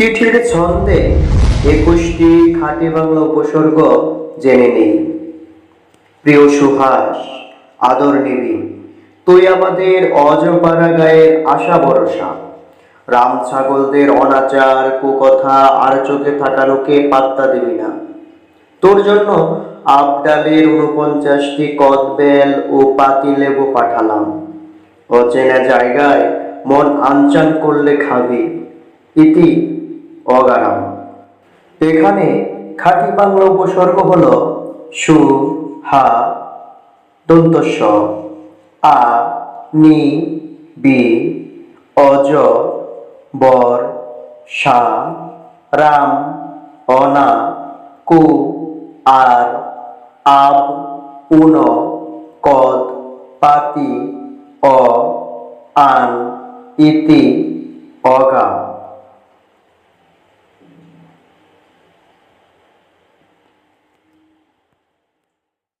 চিঠির ছন্দে একুশটি খাঁটি বাংলা উপসর্গ জেনে নেই। প্রিয় সুহাস আদর নিবি। তুই আমাদের অজপাড়া গায়ের আশা ভরসা। রাম ছাগলদের অনাচার কুকথা আর চোখে থাকা লোকে পাত্তা দিবি না। তোর জন্য আবডালের উনপঞ্চাশটি কদবেল ও পাতি লেবু পাঠালাম। অচেনা জায়গায় মন আনচান করলে খাবি। ইতি অগারাম এখানে খাঁটি বাংলা উপসর্গ হল সু, হা, দন্তস্ব, আ, নি, বি, অজ, বর, সা, রাম, অনা, কু, আর, আব, উন, কদ, পাতি, অ, আন, ইতি, অগা। Thank you.